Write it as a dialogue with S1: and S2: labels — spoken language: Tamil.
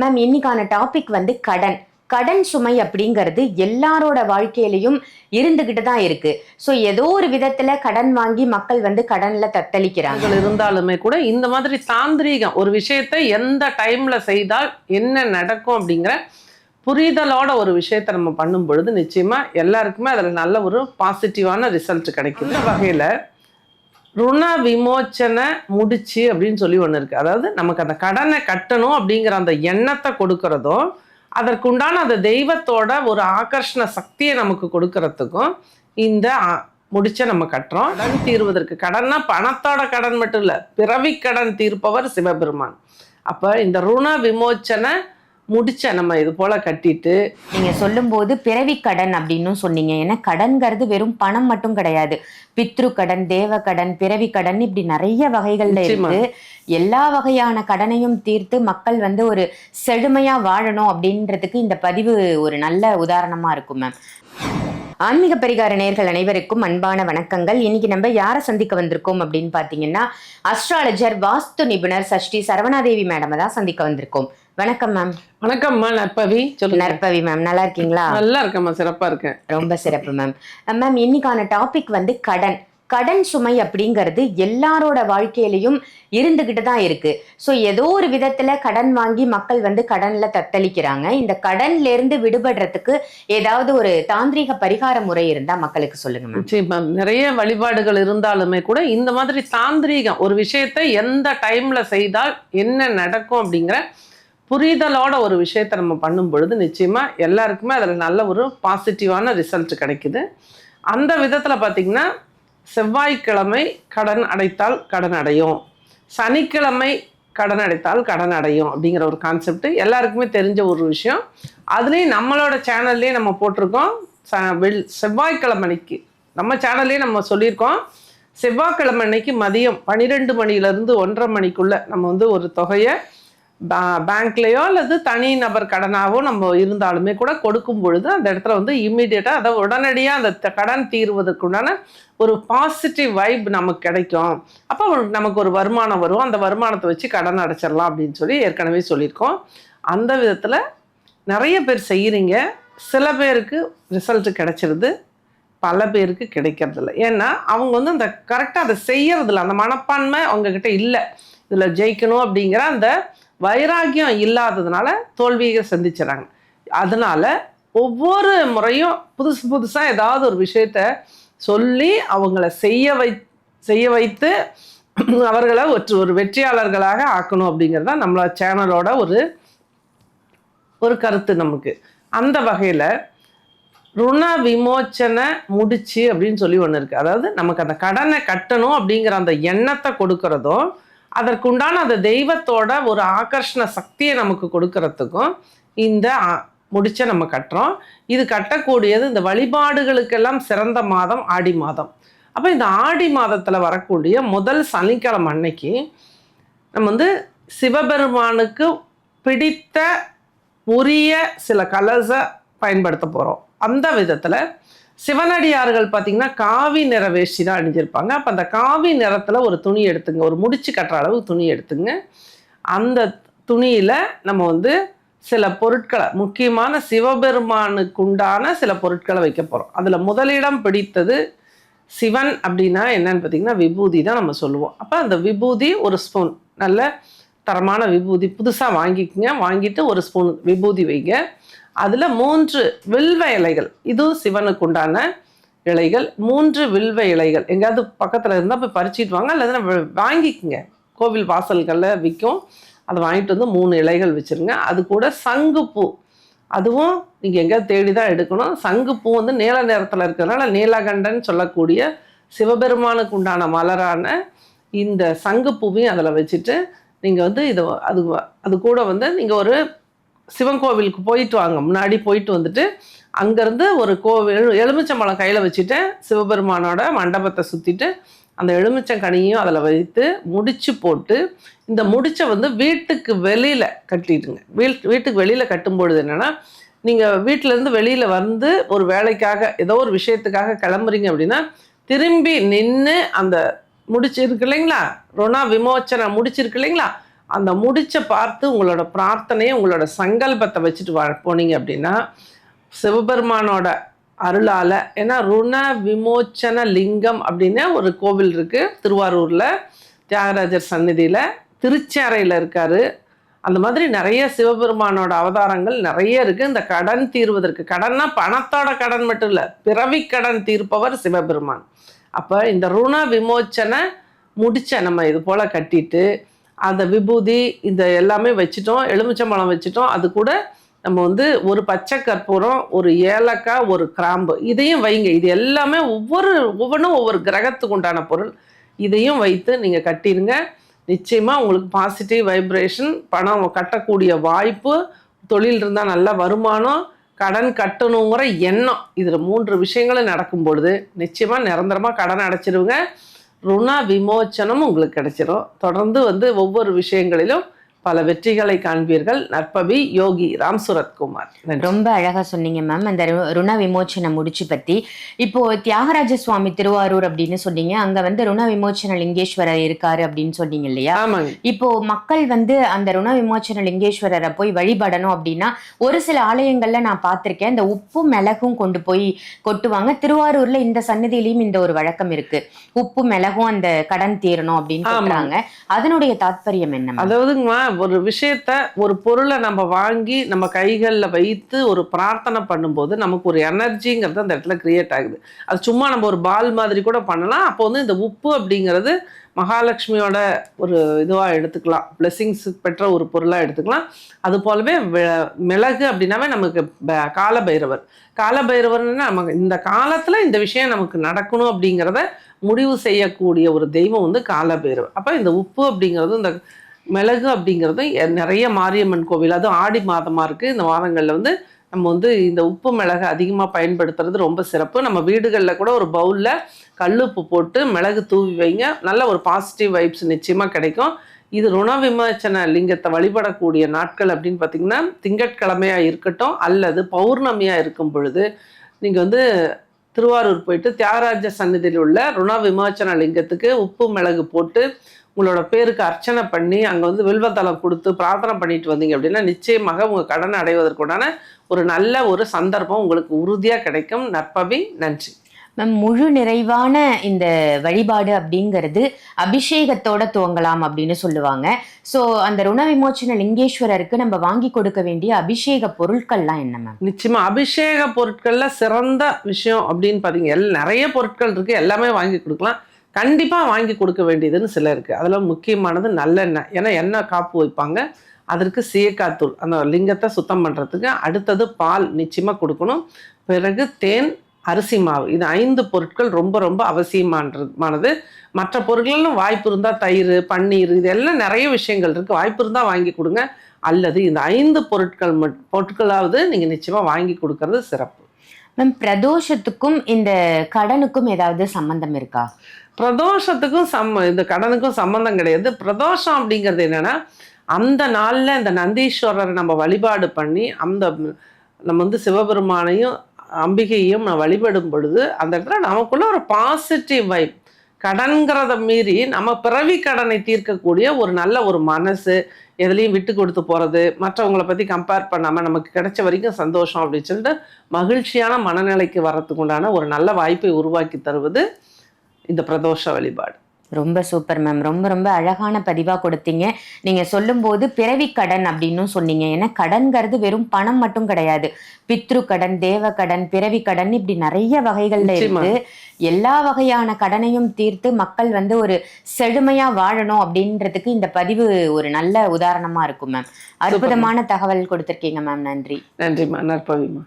S1: மேம் இன்னைக்கான டாபிக் வந்து கடன். கடன் சுமை அப்படிங்கிறது எல்லாரோட வாழ்க்கையிலையும் இருந்துகிட்டு தான் இருக்கு. ஸோ ஏதோ ஒரு விதத்துல கடன் வாங்கி மக்கள் வந்து கடன்ல தத்தளிக்கிறாங்க.
S2: இருந்தாலுமே கூட இந்த மாதிரி தாந்திரீகம் ஒரு விஷயத்தை எந்த டைம்ல செய்தால் என்ன நடக்கும் அப்படிங்கிற புரிதலோட ஒரு விஷயத்த நம்ம பண்ணும் பொழுது நிச்சயமா எல்லாருக்குமே அதுல நல்ல ஒரு பாசிட்டிவான ரிசல்ட் கிடைக்கும் இந்த வகையில ருண விமோச்சனை முடிச்சு அப்படின்னு சொல்லி ஒன்று இருக்குது அதாவது நமக்கு அந்த கடனை கட்டணும் அப்படிங்கிற அந்த எண்ணத்தை கொடுக்கறதும் அதற்குண்டான அந்த தெய்வத்தோட ஒரு ஆகர்ஷண சக்தியை நமக்கு கொடுக்கறதுக்கும் இந்த முடிச்ச நம்ம கட்டுறோம். கடன் தீர்வதற்கு கடன்னா பணத்தோட கடன் மட்டும் இல்லை பிறவி கடன் தீர்ப்பவர் சிவபெருமான். அப்போ இந்த ருண விமோச்சனை முடிச்ச நம்ம இது போல கட்டிட்டு
S1: நீங்க சொல்லும்போது பிறவி கடன் அப்படின்னும் சொன்னீங்க. ஏன்னா கடன்கிறது வெறும் பணம் மட்டும் கிடையாது. பித்ரு கடன் தேவ கடன் பிறவி கடன் இப்படி நிறைய வகைகள்ல. இருக்கு எல்லா வகையான கடனையும் தீர்த்து மக்கள் வந்து ஒரு செழுமையா வாழணும் அப்படின்றதுக்கு இந்த பதிவு ஒரு நல்ல உதாரணமா இருக்கும் மேம் ஆன்மீக பரிகார நேர்கள் அனைவருக்கும் அன்பான வணக்கங்கள். இன்னைக்கு நம்ம யாரை சந்திக்க வந்திருக்கோம் அப்படின்னு பாத்தீங்கன்னா அஸ்ட்ராலஜர் வாஸ்து நிபுணர் சஷ்டி சரவணாதேவி மேடம் தான் சந்திக்க வந்திருக்கோம். வணக்கம் மேம்
S2: வணக்கம்மா நற்பவி சொல்லுங்க.
S1: நற்பவி மேம் நல்லா இருக்கீங்களா?
S2: நல்லா இருக்கேம்மா சிறப்பா இருக்கேன்.
S1: ரொம்ப சிறப்பு மேம் மேம் இன்னைக்கான டாபிக் வந்து கடன். கடன் சுமை அப்படிங்கிறது எல்லாரோட வாழ்க்கையிலையும் இருந்துகிட்டு தான் இருக்கு. ஸோ ஏதோ ஒரு விதத்துல கடன் வாங்கி மக்கள் வந்து கடன்ல தத்தளிக்கிறாங்க. இந்த கடன்ல இருந்து விடுபடுறதுக்கு ஏதாவது ஒரு தாந்திரீக பரிகார முறை இருந்தா மக்களுக்கு சொல்லுங்க மேம்
S2: நிறைய வழிபாடுகள் இருந்தாலுமே கூட இந்த மாதிரி தாந்திரீகம் ஒரு விஷயத்தை எந்த டைம்ல செய்தால் என்ன நடக்கும் அப்படிங்கிற புரிதலோட ஒரு விஷயத்தை நம்ம பண்ணும் பொழுது நிச்சயமாக எல்லாருக்குமே அதில் நல்ல ஒரு பாசிட்டிவான ரிசல்ட் கிடைக்குது. அந்த விதத்தில் பார்த்தீங்கன்னா செவ்வாய்க்கிழமை கடன் அடைத்தால் கடன் அடையும். சனிக்கிழமை கடன் அடைத்தால் கடன் அடையும் அப்படிங்கிற ஒரு கான்செப்ட் எல்லாருக்குமே தெரிஞ்ச ஒரு விஷயம். அதுலேயும் நம்மளோட சேனல்லே நம்ம போட்டிருக்கோம். ச வெள் செவ்வாய்க்கிழமை அன்னைக்கு நம்ம சேனல்லே நம்ம சொல்லியிருக்கோம். செவ்வாய்க்கிழமை அன்னைக்கு மதியம் பன்னிரெண்டு மணிலேருந்து ஒன்றரை மணிக்குள்ளே நம்ம வந்து ஒரு தொகையை பேங்க்லேயோ அல்லது தனி நபர் கடனாவோ நம்ம இருந்தாலுமே கூட கொடுக்கும் பொழுது அந்த இடத்துல வந்து இம்மிடியட்டாக அதை உடனடியாக அந்த த- கடன் தீர்வதற்குண்டான ஒரு பாசிட்டிவ் வைப் நமக்கு கிடைக்கும். அப்போ நமக்கு ஒரு வருமானம் வரும். அந்த வருமானத்தை வச்சு கடன் அடைச்சிடலாம் அப்படின்னு சொல்லி ஏற்கனவே சொல்லியிருக்கோம். அந்த விதத்தில் நிறைய பேர் செய்கிறீங்க சில பேருக்கு ரிசல்ட் கிடைச்சிருது. பல பேருக்கு கிடைக்கிறதில்ல. ஏன்னா அவங்க வந்து அந்த கரெக்டாக அதை செய்யறதில்ல. அந்த மனப்பான்மை அவங்கக்கிட்ட இல்லை. இதில் ஜெயிக்கணும் அப்படிங்கிற அந்த வைராகியம் இல்லாததுனால தோல்வியை சந்திச்சிடறாங்க அதனால் ஒவ்வொரு முறையும் புதுசு புதுசாக ஏதாவது ஒரு விஷயத்த சொல்லி அவங்கள செய்ய வை செய்ய வைத்து அவர்களை ஒரு ஒரு வெற்றியாளர்களாக ஆக்கணும் அப்படிங்கிறது தான் நம்மளோட சேனலோட ஒரு ஒரு கருத்து நமக்கு. அந்த வகையில் ருண விமோச்சனை முடிச்சு அப்படின்னு சொல்லி ஒன்று இருக்குது அதாவது நமக்கு அந்த கடனை கட்டணும் அப்படிங்கிற அந்த எண்ணத்தை கொடுக்கறதும் அதற்குண்டான அந்த தெய்வத்தோட ஒரு ஆகர்ஷண சக்தியை நமக்கு கொடுக்கறதுக்கும் இந்த முடிச்ச நம்ம கட்டுறோம். இது கட்டக்கூடியது இந்த வழிபாடுகளுக்கெல்லாம் சிறந்த மாதம் ஆடி மாதம். அப்போ இந்த ஆடி மாதத்தில் வரக்கூடிய முதல் சனிக்கிழமை அன்னைக்கு நம்ம வந்து சிவபெருமானுக்கு பிடித்த உரிய சில கலர்ஸை பயன்படுத்த போகிறோம் அந்த விதத்தில் சிவனடியார்கள் பார்த்தீங்கன்னா காவி நிற வேஷ்டி தான் அணிஞ்சிருப்பாங்க. அப்போ அந்த காவி நிறத்தில் ஒரு துணி எடுத்துங்க. ஒரு முடிச்சு கட்டுற அளவு துணி எடுத்துங்க. அந்த துணியில் நம்ம வந்து சில பொருட்களை முக்கியமான சிவபெருமானுக்கு உண்டான சில பொருட்களை வைக்க போகிறோம் அதில் முதலிடம் பிடித்தது சிவன் அப்படின்னா என்னன்னு பார்த்தீங்கன்னா விபூதி தான் நம்ம சொல்லுவோம். அப்போ அந்த விபூதி ஒரு ஸ்பூன். நல்ல தரமான விபூதி. புதுசாக வாங்கிக்கங்க. வாங்கிட்டு ஒரு ஸ்பூன் விபூதி வைங்க. அதில் மூன்று வில்வ இலைகள். இதுவும் சிவனுக்கு உண்டான இலைகள். மூன்று வில்வ இலைகள். எங்கேயாவது பக்கத்தில் இருந்தால் போய் பறிச்சிட்டு வாங்க. அல்லது வாங்கிக்கோங்க. கோவில் வாசல்களில் விற்கும் அதை வாங்கிட்டு வந்து மூணு இலைகள் வச்சுருங்க. அது கூட சங்குப்பூ அதுவும் நீங்கள் எங்கேயாவது தேடி தான் எடுக்கணும் சங்குப்பூ வந்து நீல நிறத்தில் இருக்கிறதுனால நீலகண்டன் சொல்லக்கூடிய சிவபெருமானுக்கு உண்டான மலரான இந்த சங்குப்பூவையும் அதில் வச்சுட்டு நீங்கள் வந்து இது அது அது கூட வந்து நீங்கள் ஒரு சிவன் கோவிலுக்கு போயிட்டு வாங்க. முன்னாடி போயிட்டு வந்துட்டு அங்கேருந்து ஒரு கோவில் எலுமிச்சம்பழம் கையில் வச்சுட்டு சிவபெருமானோட மண்டபத்தை சுற்றிட்டு அந்த எலுமிச்சங்கனியும் அதில் வைத்து முடிச்சு போட்டு இந்த முடிச்சை வந்து வீட்டுக்கு வெளியில் கட்டிடுங்க. வீட் வீட்டுக்கு வெளியில் கட்டும்பொழுது என்னென்னா நீங்கள் வீட்டிலேருந்து வெளியில் வந்து ஒரு வேலைக்காக ஏதோ ஒரு விஷயத்துக்காக கிளம்புறீங்க அப்படின்னா திரும்பி நின்று அந்த முடிச்சு இருக்கு இல்லைங்களா? ருணா விமோச்சனை முடிச்சிருக்கு இல்லைங்களா? அந்த முடிச்சை பார்த்து உங்களோட பிரார்த்தனையை உங்களோட சங்கல்பத்தை வச்சுட்டு வா போனீங்க அப்படின்னா சிவபெருமானோட அருளால் ஏன்னா ருண விமோச்சன லிங்கம் அப்படின்னு ஒரு கோவில் இருக்குது திருவாரூரில் தியாகராஜர் சந்நிதியில் திருச்சேறையில் இருக்கார். அந்த மாதிரி நிறைய சிவபெருமானோட அவதாரங்கள் நிறைய இருக்குது இந்த கடன் தீர்வதற்கு கடன்னா பணத்தோட கடன் மட்டும் இல்லை பிறவி கடன் தீர்ப்பவர் சிவபெருமான். அப்போ இந்த ருண விமோச்சனை முடிச்ச நம்ம இது போல் கட்டிட்டு அந்த விபூதி இந்த எல்லாமே வச்சுட்டோம் எலுமிச்சம்பழம் வச்சுட்டோம். அது கூட நம்ம வந்து ஒரு பச்சை கற்பூரம் ஒரு ஏலக்காய் ஒரு கிராம்பு இதையும் வைங்க. இது எல்லாமே ஒவ்வொரு ஒவ்வொன்றும் ஒவ்வொரு கிரகத்துக்கு உண்டான பொருள். இதையும் வைத்து நீங்கள் கட்டிடுங்க நிச்சயமாக உங்களுக்கு பாசிட்டிவ் வைப்ரேஷன் பணம் கட்டக்கூடிய வாய்ப்பு தொழில் இருந்தால் நல்ல வருமானம் கடன் கட்டணுங்கிற எண்ணம். இதில் மூன்று விஷயங்களும் நடக்கும் பொழுது நிச்சயமாக நிரந்தரமாக கடன் அடைச்சிருவங்க. ருண விமோச்சனம் உங்களுக்கு கிடைச்சிரும். தொடர்ந்து வந்து ஒவ்வொரு விஷயங்களிலும் பல வெற்றிகளை காண்பீர்கள். நற்பவி யோகி ராம் சுரத்குமார்
S1: ரொம்ப அழகா சொன்னீங்க மேம் அந்த ருண விமோச்சன முடிச்சு பத்தி. இப்போ தியாகராஜ சுவாமி திருவாரூர் அப்படின்னு சொன்னீங்க. அங்க வந்து ருண விமோச்சன லிங்கேஸ்வரர் இருக்காரு அப்படின்னு சொன்னீங்க இல்லையா? இப்போ மக்கள் வந்து அந்த ருண விமோச்சன லிங்கேஸ்வரரை போய் வழிபடணும் அப்படின்னா ஒரு சில ஆலயங்கள்ல நான் பார்த்திருக்கேன். இந்த உப்பும் மிளகும் கொண்டு போய் கொட்டுவாங்க. திருவாரூர்ல இந்த சன்னதியிலயும் இந்த ஒரு வழக்கம் இருக்கு. உப்பு மிளகும் அந்த கடன் தீரணும் அப்படின்னு. சொல்றாங்க. அதனுடைய தாத்பரியம் என்ன?
S2: அதாவதுங்கம்மா ஒரு விஷயத்த ஒரு பொருளை நம்ம வாங்கி நம்ம கைகளில் வைத்து ஒரு பிரார்த்தனை பண்ணும்போது நமக்கு ஒரு எனர்ஜிங்கிறது அந்த இடத்துல கிரியேட் ஆகுது. அது சும்மா நம்ம ஒரு பால் மாதிரி கூட பண்ணலாம். அப்போ வந்து இந்த உப்பு அப்படிங்கிறது மகாலட்சுமியோட ஒரு இதுவாக எடுத்துக்கலாம். பிளெஸிங்ஸ் பெற்ற ஒரு பொருளாக எடுத்துக்கலாம். அது போலவே மிளகு அப்படின்னாவே நமக்கு ப- காலபைரவர். காலபைரவர்னா நமக்கு இந்த காலத்தில் இந்த விஷயம் நமக்கு நடக்கணும் அப்படிங்கிறத முடிவு செய்யக்கூடிய ஒரு தெய்வம் வந்து காலபைரவர். அப்போ இந்த உப்பு அப்படிங்கிறது இந்த மிளகு அப்படிங்கிறது எ- நிறைய மாரியம்மன் கோவில். அதுவும் ஆடி மாதமாக இருக்குது இந்த மாதங்களில் வந்து நம்ம வந்து இந்த உப்பு மிளகு அதிகமாக பயன்படுத்துறது ரொம்ப சிறப்பு. நம்ம வீடுகளில் கூட ஒரு பவுலில் கல்லுப்பு போட்டு மிளகு தூவி வைங்க. நல்ல ஒரு பாசிட்டிவ் வைப்ஸ் நிச்சயமாக கிடைக்கும். இது ருண விமோச்சன லிங்கத்தை வழிபடக்கூடிய நாட்கள் அப்படின்னு பார்த்தீங்கன்னா திங்கட்கிழமையாக இருக்கட்டும் அல்லது பௌர்ணமியாக இருக்கும் பொழுது நீங்கள் வந்து திருவாரூர் போயிட்டு தியாகராஜ சன்னதியில் உள்ள ருண விமோச்சன லிங்கத்துக்கு உப்பு மிளகு போட்டு உங்களோட பேருக்கு அர்ச்சனை பண்ணி அங்கே வந்து வில்வத்தலம் கொடுத்து பிரார்த்தனை பண்ணிட்டு வந்தீங்க அப்படின்னா நிச்சயமாக உங்கள் கடனை அடைவதற்குண்டான ஒரு நல்ல ஒரு சந்தர்ப்பம் உங்களுக்கு உறுதியாக கிடைக்கும். நற்பவி நன்றி.
S1: மேம் முழு நிறைவான இந்த வழிபாடு அப்படிங்கிறது அபிஷேகத்தோட துவங்கலாம் அப்படின்னு சொல்லுவாங்க. ஸோ அந்த ருண விமோச்சன லிங்கேஸ்வரருக்கு நம்ம வாங்கி கொடுக்க வேண்டிய அபிஷேக பொருட்கள்லாம் என்ன மேம்?
S2: நிச்சயமா அபிஷேக பொருட்கள்ல சிறந்த விஷயம் அப்படின்னு பார்த்தீங்க எல் நிறைய பொருட்கள் இருக்கு. எல்லாமே வாங்கி கொடுக்கலாம். கண்டிப்பாக வாங்கி கொடுக்க வேண்டியதுன்னு சில இருக்குது அதில் முக்கியமானது நல்லெண்ணெய். ஏன்னா எண்ணெய் காப்பு வைப்பாங்க. அதற்கு சீயக்காத்தூள் அந்த லிங்கத்தை சுத்தம் பண்ணுறதுக்கு அடுத்தது பால் நிச்சயமாக கொடுக்கணும். பிறகு தேன் அரிசி மாவு. இது ஐந்து பொருட்கள் ரொம்ப ரொம்ப அவசியமானது. மற்ற பொருட்களும் வாய்ப்பு இருந்தால் தயிர் பன்னீர் இது எல்லாம் நிறைய விஷயங்கள் இருக்குது வாய்ப்பு இருந்தால் வாங்கி கொடுங்க. அல்லது இந்த ஐந்து பொருட்கள் பொருட்களாவது நீங்கள் நிச்சயமாக வாங்கி கொடுக்கறது சிறப்பு.
S1: மேம் பிரதோஷத்துக்கும் இந்த கடனுக்கும் ஏதாவது சம்மந்தம் இருக்கா?
S2: பிரதோஷத்துக்கும் சம்ம இந்த கடனுக்கும் சம்மந்தம் கிடையாது. பிரதோஷம் அப்படிங்கிறது என்னென்னா அந்த நாளில் இந்த நந்தீஸ்வரரை நம்ம வழிபாடு பண்ணி அந்த நம்ம வந்து சிவபெருமானையும் அம்பிகையும் நான் வழிபடும் பொழுது அந்த இடத்துல நமக்குள்ள ஒரு பாசிட்டிவ் வைப் கடன்கிறத மீறி நம்ம பிறவி கடனை தீர்க்கக்கூடிய ஒரு நல்ல ஒரு மனசு எதுலேயும் விட்டு கொடுத்து போகிறது மற்றவங்களை பற்றி கம்பேர் பண்ணாமல் நமக்கு கிடைச்ச வரைக்கும் சந்தோஷம் அப்படின்னு சொல்லிட்டு மகிழ்ச்சியான மனநிலைக்கு வரத்துக்கு உண்டான ஒரு நல்ல வாய்ப்பை உருவாக்கி தருவது இந்த பிரதோஷ வழிபாடு.
S1: ரொம்ப சூப்பர் மேம். ரொம்ப ரொம்ப அழகான பதிவா கொடுத்தீங்க. நீங்க சொல்லும்போது பிறவி கடன் அப்படின்னு சொன்னீங்க. ஏன்னா கடன்கிறது வெறும் பணம் மட்டும் கிடையாது. பித்ரு கடன் தேவ கடன் பிறவி கடன் இப்படி நிறைய வகைகள்ல. இருக்கு. எல்லா வகையான கடனையும் தீர்த்து மக்கள் வந்து ஒரு செழுமையா வாழணும் அப்படின்றதுக்கு இந்த பதிவு ஒரு நல்ல உதாரணமா இருக்கும் மேம். அற்புதமான தகவல் கொடுத்திருக்கீங்க மேம். நன்றி.
S2: நன்றிம்மா. நற்பவிம்மா